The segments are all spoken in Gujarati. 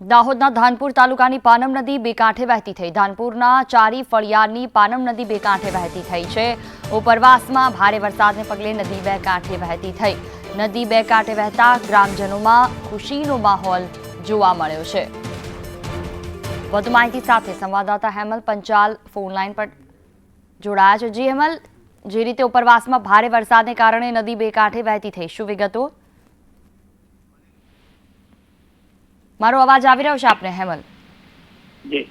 દાહોદના ધાનપુર તાલુકાની પાનમ નદી બે કાંઠે વહેતી થઈ. ધાનપુરના ચારી ફળિયાની પાનમ નદી બે કાંઠે વહેતી થઈ છે. ઉપરવાસમાં ભારે વરસાદને પગલે નદી બે કાંઠે વહેતી થઈ. નદી બે કાંઠે વહેતા ગ્રામજનોમાં ખુશીનો માહોલ જોવા મળ્યો છે. વધુ માહિતી સાથે સંવાદદાતા હેમલ પંચાલ ફોન લાઈન પર જોડાયા છે. જી હેમલ, જે રીતે ઉપરવાસમાં ભારે વરસાદને કારણે નદી બે કાંઠે વહેતી થઈ. શું વિગતો? મારો અવાજ આવી રહ્યો છે આપને હેમલ જી.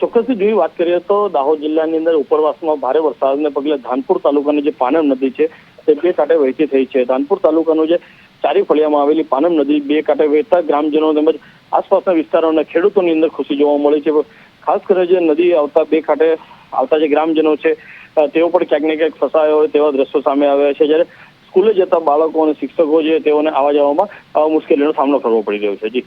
ચોક્કસ જેવી વાત કરીએ તો દાહોદ જિલ્લાની અંદર ઉપરવાસમાં ભારે વરસાદને પગલે ધાનપુર તાલુકાની જે પાનમ નદી છે, તે બે કાંઠે વહેતી થઈ છે. ધાનપુર તાલુકાનું જે ચારી ફળિયામાં આવેલી પાનમ નદી બે કાંઠે વહેતા ગ્રામજનો તેમજ આસપાસના વિસ્તારોના ખેડૂતોની અંદર ખુશી જોવા મળી છે. ખાસ કરીને જે નદી આવતા બે કાંઠે આવતા જે ગ્રામજનો છે તેઓ પણ ક્યાંક ને ક્યાંક ફસાયા હોય તેવા દ્રશ્યો સામે આવ્યા છે. જ્યારે સ્કૂલે જતા બાળકો અને શિક્ષકો છે, તેઓને આવવા જવામાં મુશ્કેલીનો સામનો કરવો પડી રહ્યો છે. જી.